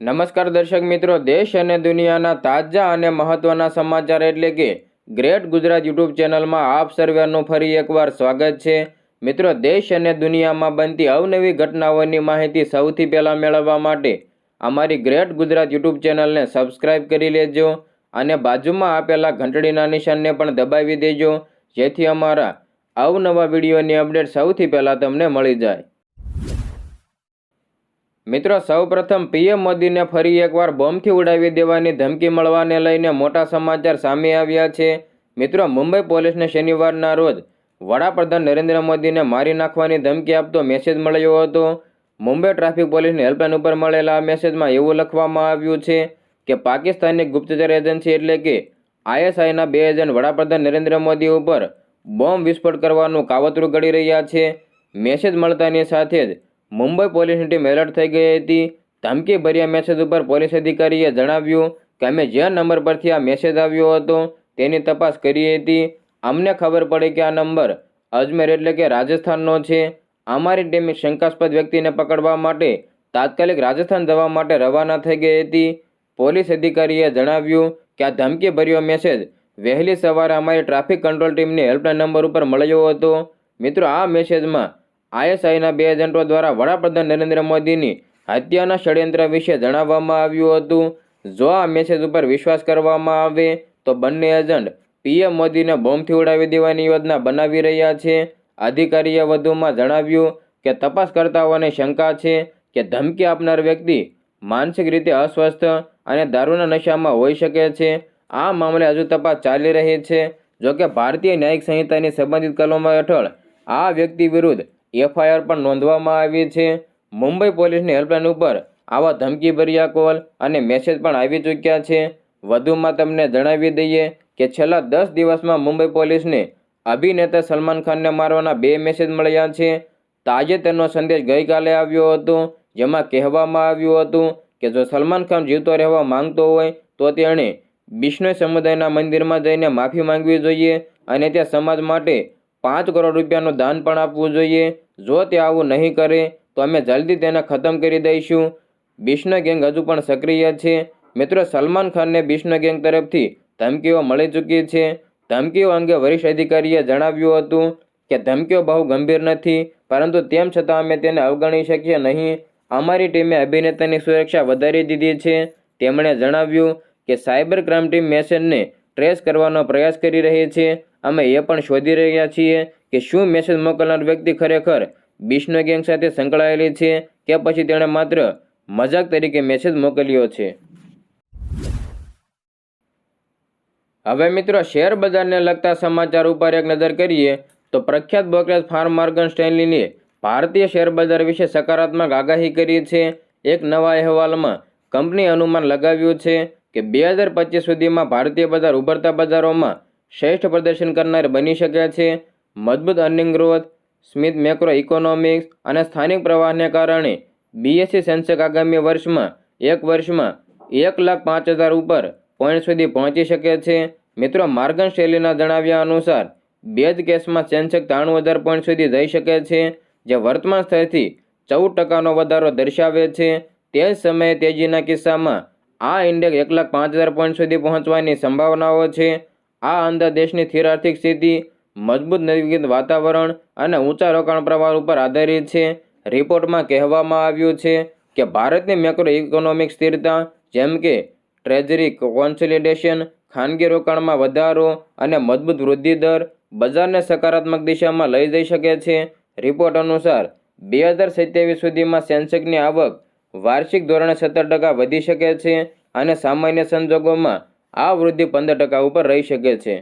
નમસ્કાર દર્શક મિત્રો, દેશ અને દુનિયાના તાજા અને મહત્વના સમાચાર એટલે કે ગ્રેટ ગુજરાત યુટ્યુબ ચેનલમાં આપ સર્વેનું ફરી એકવાર સ્વાગત છે. મિત્રો, દેશ અને દુનિયામાં બનતી અવનવી ઘટનાઓની માહિતી સૌથી પહેલાં મેળવવા માટે અમારી ગ્રેટ ગુજરાત યુટ્યુબ ચેનલને સબસ્ક્રાઈબ કરી લેજો અને બાજુમાં આપેલા ઘંટડીના નિશાનને પણ દબાવી દેજો, જેથી અમારા અવનવા વિડીયોની અપડેટ સૌથી પહેલાં તમને મળી જાય. મિત્રો, સૌપ્રથમ પીએમ મોદીને ફરી એકવાર બોમ્બથી ઉડાવી દેવાની ધમકી મળવાને લઈને મોટા સમાચાર સામે આવ્યા છે. મિત્રો, મુંબઈ પોલીસને શનિવારના રોજ વડાપ્રધાન નરેન્દ્ર મોદીને મારી નાખવાની ધમકી આપતો મેસેજ મળ્યો હતો. મુંબઈ ટ્રાફિક પોલીસની હેલ્પલાઇન ઉપર મળેલા મેસેજમાં એવું લખવામાં આવ્યું છે કે પાકિસ્તાનની ગુપ્તચર એજન્સી એટલે કે આઈએસઆઈના બે એજન્ટ વડાપ્રધાન નરેન્દ્ર મોદી ઉપર બોમ્બ વિસ્ફોટ કરવાનું કાવતરું ઘડી રહ્યા છે. મેસેજ મળતાની સાથે જ મુંબઈ પોલીસની ટીમ એલર્ટ થઈ ગઈ હતી. ધમકી ભર્યા મેસેજ ઉપર પોલીસ અધિકારીએ જણાવ્યું કે અમે જે નંબર પરથી આ મેસેજ આવ્યો હતો તેની તપાસ કરી હતી. અમને ખબર પડી કે આ નંબર અજમેર એટલે કે રાજસ્થાનનો છે. અમારી ટીમ શંકાસ્પદ વ્યક્તિને પકડવા માટે તાત્કાલિક રાજસ્થાન જવા માટે રવાના થઈ ગઈ હતી. પોલીસ અધિકારીએ જણાવ્યું કે આ ધમકી ભર્યો મેસેજ વહેલી સવારે અમારી ટ્રાફિક કંટ્રોલ ટીમની હેલ્પલાઇન નંબર ઉપર મળ્યો હતો. મિત્રો, આ મેસેજમાં આઈએસઆઈના બે એજન્ટો દ્વારા વડાપ્રધાન નરેન્દ્ર મોદીની હત્યાના ષડયંત્ર વિશે જણાવવામાં આવ્યું હતું. જો આ મેસેજ ઉપર વિશ્વાસ કરવામાં આવે, તો બંને એજન્ટ પીએમ મોદીને બોમ્બથી ઉડાવી દેવાની યોજના બનાવી રહ્યા છે. અધિકારીએ વધુમાં જણાવ્યું કે તપાસકર્તાઓને શંકા છે કે ધમકી આપનાર વ્યક્તિ માનસિક રીતે અસ્વસ્થ અને દારૂના નશામાં હોઈ શકે છે. આ મામલે હજુ તપાસ ચાલી રહી છે. જોકે ભારતીય ન્યાયિક સંહિતાની સંબંધિત કલમો હેઠળ આ વ્યક્તિ વિરુદ્ધ એફઆઈઆર પણ નોંધવામાં આવી છે. મુંબઈ પોલીસની હેલ્પલાઇન ઉપર આવા ધમકીભર્યા કોલ અને મેસેજ પણ આવી ચૂક્યા છે. વધુમાં તમને જણાવી દઈએ કે છેલ્લા દસ દિવસમાં મુંબઈ પોલીસને અભિનેતા સલમાન ખાનને મારવાના બે મેસેજ મળ્યા છે. તાજેતરનો સંદેશ ગઈકાલે આવ્યો હતો, જેમાં કહેવામાં આવ્યું હતું કે જો સલમાન ખાન જીવતો રહેવા માંગતો હોય, તો તેણે બિશ્નોઈ સમુદાયના મંદિરમાં જઈને માફી માંગવી જોઈએ અને તે સમાજ માટે પાંચ કરોડ રૂપિયાનું દાન પણ આપવું જોઈએ. જો તે આવું નહીં કરે, તો અમે જલ્દી તેને ખતમ કરી દઈશું. બિશ્ન ગેંગ હજુ પણ સક્રિય છે. મિત્રો, સલમાન ખાનને બિશ્ન ગેંગ તરફથી ધમકીઓ મળી ચૂકી છે. ધમકીઓ અંગે વરિષ્ઠ અધિકારીએ જણાવ્યું હતું કે ધમકીઓ બહુ ગંભીર નથી, પરંતુ તેમ છતાં અમે તેને અવગણી શકીએ નહીં. અમારી ટીમે અભિનેતાની સુરક્ષા વધારી દીધી છે. તેમણે જણાવ્યું કે સાયબર ક્રાઇમ ટીમ મેસેજને ટ્રેસ કરવાનો પ્રયાસ કરી રહી છે. અમે એ પણ શોધી રહ્યા છીએ કે શું મેસેજ મોકલનાર વ્યક્તિ ખરેખર બિશ્નો ગેંગ સાથે સંકળાયેલી છે કે પછી તેણે માત્ર મજાક તરીકે મેસેજ મોકલ્યો છે? હવે મિત્રો, શેર બજારને લગતા સમાચાર ઉપર એક નજર કરીએ તો પ્રખ્યાત બ્રોકરેજ ફાર્મ માર્ગન સ્ટેનલીને ભારતીય શેર બજાર વિશે સકારાત્મક આગાહી કરી છે. એક નવા અહેવાલમાં કંપની અનુમાન લગાવ્યું છે કે બે હજાર પચીસ સુધીમાં ભારતીય બજાર ઉભરતા બજારોમાં શ્રેષ્ઠ પ્રદર્શન કરનાર બની શકે છે. મજબૂત અર્નિંગ ગ્રોથ સ્મિથ મેક્રો ઇકોનોમિક્સ અને સ્થાનિક પ્રવાહને કારણે બીએસસી સેન્સેક આગામી વર્ષમાં, એક વર્ષમાં એક લાખ પાંચ હજાર ઉપર પોઈન્ટ સુધી પહોંચી શકે છે. મિત્રો, માર્ગન શૈલીના જણાવ્યા અનુસાર, બે જ કેસમાં સેન્સેક ત્રાણું હજાર પોઈન્ટ સુધી જઈ શકે છે, જે વર્તમાન સ્તરથી ચૌદ ટકાનો વધારો દર્શાવે છે. તે જ સમયે તેજીના કિસ્સામાં આ ઇન્ડેક્સ એક લાખ પાંચ હજાર પોઈન્ટ સુધી પહોંચવાની સંભાવનાઓ છે. આ અંદર દેશની સ્થિર આર્થિક સ્થિતિ મજબૂત નવીન વાતાવરણ અને ઊંચા રોકાણ પ્રવાહ ઉપર આધારિત છે. રિપોર્ટમાં કહેવામાં આવ્યું છે કે ભારતની મેક્રો ઇકોનોમિક સ્થિરતા, જેમ કે ટ્રેઝરી કોન્સોલિડેશન, ખાનગી રોકાણમાં વધારો અને મજબૂત વૃદ્ધિ દર, બજારને સકારાત્મક દિશામાં લઈ જઈ શકે છે. રિપોર્ટ અનુસાર, બે હજાર સત્યાવીસ સુધીમાં સેન્સેક્સની આવક વાર્ષિક ધોરણે સત્તર ટકા વધી શકે છે અને સામાન્ય સંજોગોમાં આ વૃદ્ધિ પંદર ટકા ઉપર રહી શકે છે.